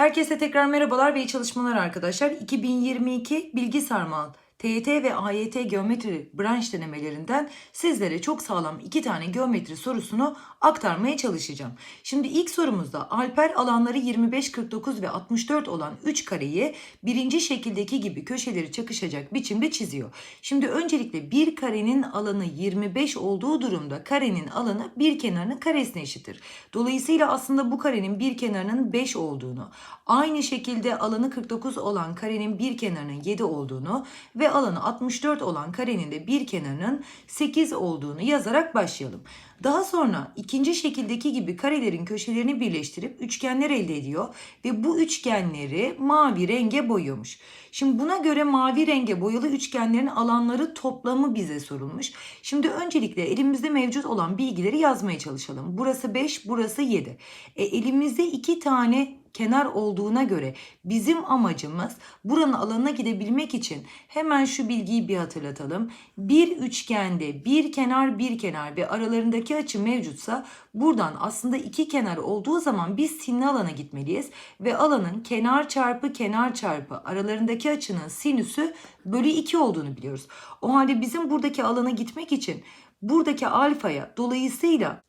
Herkese tekrar merhabalar ve iyi çalışmalar arkadaşlar. 2022 Bilgi Sarmal TYT ve AYT geometri branş denemelerinden sizlere çok sağlam iki tane geometri sorusunu aktarmaya çalışacağım. Şimdi ilk sorumuzda Alper alanları 25, 49 ve 64 olan 3 kareyi birinci şekildeki gibi köşeleri çakışacak biçimde çiziyor. Şimdi öncelikle bir karenin alanı 25 olduğu durumda karenin alanı bir kenarının karesine eşittir. Dolayısıyla aslında bu karenin bir kenarının 5 olduğunu, aynı şekilde alanı 49 olan karenin bir kenarının 7 olduğunu ve alanı 64 olan karenin de bir kenarının 8 olduğunu yazarak başlayalım. Daha sonra ikinci şekildeki gibi karelerin köşelerini birleştirip üçgenler elde ediyor ve bu üçgenleri mavi renge boyuyormuş. Şimdi buna göre mavi renge boyalı üçgenlerin alanları toplamı bize sorulmuş. Şimdi öncelikle elimizde mevcut olan bilgileri yazmaya çalışalım. Burası 5, burası 7. E, elimizde iki tane kenar olduğuna göre bizim amacımız buranın alanına gidebilmek için hemen şu bilgiyi bir hatırlatalım. Bir üçgende bir kenar bir kenar ve aralarındaki açı mevcutsa buradan aslında iki kenar olduğu zaman biz sinli alana gitmeliyiz ve alanın kenar çarpı kenar çarpı aralarındaki açının sinüsü bölü 2 olduğunu biliyoruz. O halde bizim buradaki alana gitmek için buradaki alfaya dolayısıyla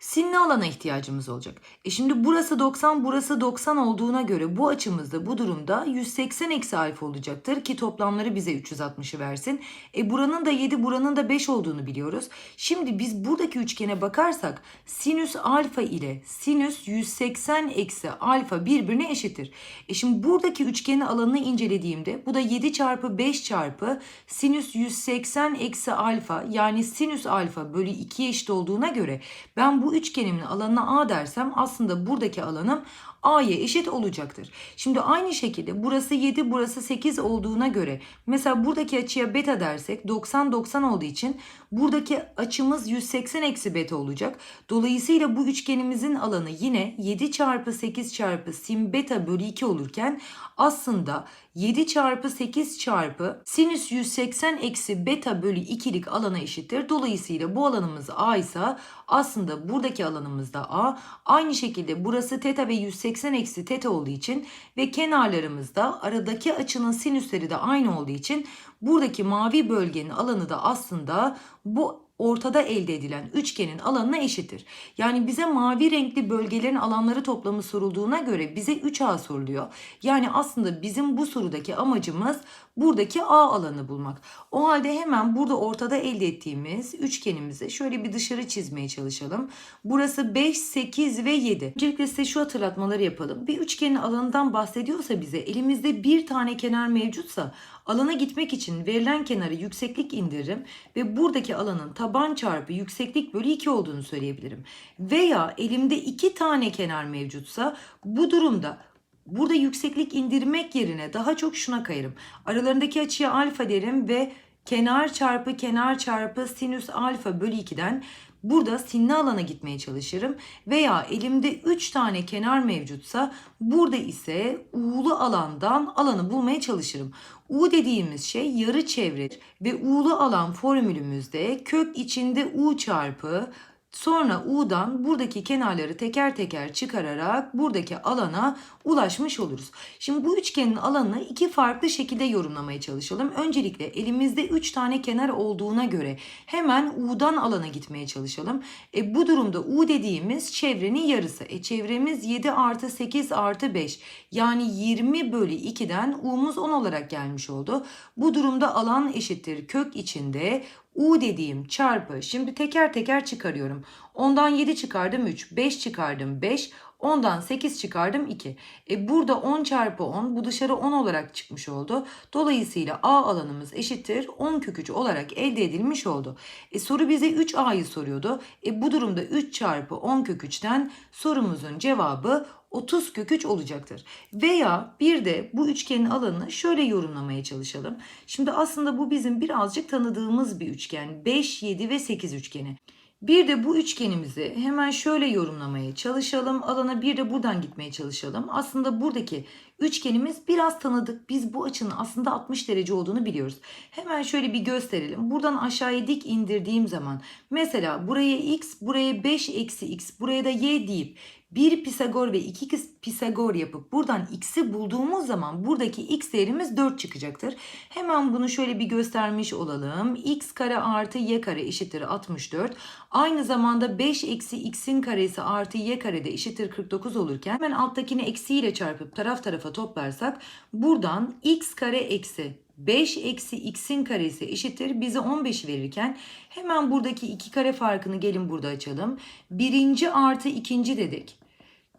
sinli alana ihtiyacımız olacak. E şimdi burası 90 burası 90 olduğuna göre bu açımızda bu durumda 180 eksi alfa olacaktır ki toplamları bize 360'ı versin. E buranın da 7 buranın da 5 olduğunu biliyoruz. Şimdi biz buradaki üçgene bakarsak sinüs alfa ile sinüs 180 eksi alfa birbirine eşittir. E şimdi buradaki üçgenin alanını incelediğimde bu da 7 çarpı 5 çarpı sinüs 180 eksi alfa yani sinüs alfa bölü 2 eşit olduğuna göre ben bu üçgenimin alanına A dersem aslında buradaki alanım A'ya eşit olacaktır. Şimdi aynı şekilde burası 7 burası 8 olduğuna göre mesela buradaki açıya beta dersek 90 90 olduğu için buradaki açımız 180 eksi beta olacak. Dolayısıyla bu üçgenimizin alanı yine 7 çarpı 8 çarpı sin beta bölü 2 olurken aslında 7 çarpı 8 çarpı sinüs 180 eksi beta bölü 2'lik alana eşittir. Dolayısıyla bu alanımız A ise aslında buradaki alanımız da A. Aynı şekilde burası teta ve 180 eksi teta olduğu için ve kenarlarımızda aradaki açının sinüsleri de aynı olduğu için buradaki mavi bölgenin alanı da aslında bu ortada elde edilen üçgenin alanına eşittir. Yani bize mavi renkli bölgelerin alanları toplamı sorulduğuna göre bize 3A soruluyor. Yani aslında bizim bu sorudaki amacımız buradaki A alanı bulmak. O halde hemen burada ortada elde ettiğimiz üçgenimizi şöyle bir dışarı çizmeye çalışalım. Burası 5, 8 ve 7. Öncelikle size şu hatırlatmaları yapalım. Bir üçgenin alanından bahsediyorsa bize elimizde bir tane kenar mevcutsa alana gitmek için verilen kenarı yükseklik indiririm ve buradaki alanın taban çarpı yükseklik bölü 2 olduğunu söyleyebilirim. Veya elimde iki tane kenar mevcutsa bu durumda burada yükseklik indirmek yerine daha çok şuna kayarım. Aralarındaki açıya alfa derim ve kenar çarpı kenar çarpı sinüs alfa bölü 2'den Burada sinli alana gitmeye çalışırım veya elimde 3 tane kenar mevcutsa burada ise u'lu alandan alanı bulmaya çalışırım. U dediğimiz şey yarı çevredir ve u'lu alan formülümüzde kök içinde u çarpı Sonra U'dan buradaki kenarları teker teker çıkararak buradaki alana ulaşmış oluruz. Şimdi bu üçgenin alanını iki farklı şekilde yorumlamaya çalışalım. Öncelikle elimizde 3 tane kenar olduğuna göre hemen U'dan alana gitmeye çalışalım. E, bu durumda U dediğimiz çevrenin yarısı. E, çevremiz 7 artı 8 artı 5 yani 20 bölü 2'den U'muz 10 olarak gelmiş oldu. Bu durumda alan eşittir kök içinde U dediğim çarpı şimdi teker teker çıkarıyorum. Ondan 7 çıkardım 3, 5 çıkardım 5, 10'dan 8 çıkardım 2. E burada 10 çarpı 10 bu dışarı 10 olarak çıkmış oldu. Dolayısıyla A alanımız eşittir 10 kök 3 olarak elde edilmiş oldu. E soru bize 3A'yı soruyordu. E bu durumda 3 çarpı 10 kök 3'ten sorumuzun cevabı 30 kök 3 olacaktır. Veya bir de bu üçgenin alanını şöyle yorumlamaya çalışalım. Şimdi aslında bu bizim birazcık tanıdığımız bir üçgen. 5, 7 ve 8 üçgeni. Bir de bu üçgenimizi hemen şöyle yorumlamaya çalışalım. Alana bir de buradan gitmeye çalışalım. Aslında buradaki üçgenimiz biraz tanıdık. Biz bu açının aslında 60 derece olduğunu biliyoruz. Hemen şöyle bir gösterelim. Buradan aşağıya dik indirdiğim zaman mesela buraya x, buraya 5 eksi x, buraya da y deyip bir Pisagor ve iki Pisagor yapıp buradan x'i bulduğumuz zaman buradaki x değerimiz 4 çıkacaktır. Hemen bunu şöyle bir göstermiş olalım. x kare artı y kare eşittir 64. Aynı zamanda 5 eksi x'in karesi artı y kare de eşittir 49 olurken hemen alttakini eksiyle çarpıp taraf tarafa toplarsak buradan x kare eksi 5 eksi x'in karesi eşittir bize 15 verirken hemen buradaki iki kare farkını gelin burada açalım. Birinci artı ikinci dedik.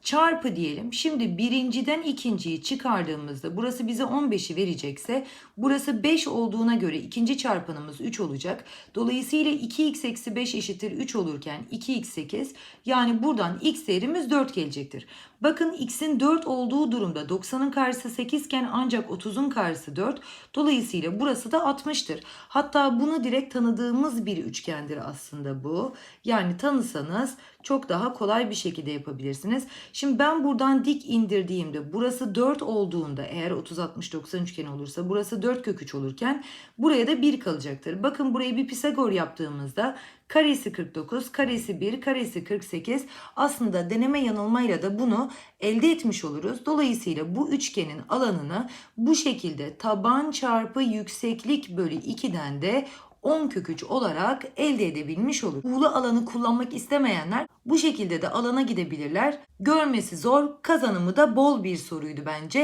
Çarpı diyelim. Şimdi birinciden ikinciyi çıkardığımızda burası bize 15'i verecekse burası 5 olduğuna göre ikinci çarpanımız 3 olacak. Dolayısıyla 2x eksi 5 eşittir 3 olurken 2x 8 yani buradan x değerimiz 4 gelecektir. Bakın x'in 4 olduğu durumda 90'ın karşısı 8 iken ancak 30'un karşısı 4. Dolayısıyla burası da 60'tır. Hatta bunu direkt tanıdığımız bir üçgendir aslında bu. Yani tanısanız çok daha kolay bir şekilde yapabilirsiniz. Şimdi ben buradan dik indirdiğimde burası 4 olduğunda eğer 30-60-90 üçgeni olursa burası 4 kök 3 olurken buraya da 1 kalacaktır. Bakın burayı bir Pisagor yaptığımızda karesi 49, karesi 1, karesi 48 aslında deneme yanılmayla da bunu elde etmiş oluruz. Dolayısıyla bu üçgenin alanını bu şekilde taban çarpı yükseklik bölü 2'den de 10 kök 3 olarak elde edebilmiş olur. Buğulu alanı kullanmak istemeyenler bu şekilde de alana gidebilirler. Görmesi zor, kazanımı da bol bir soruydu bence.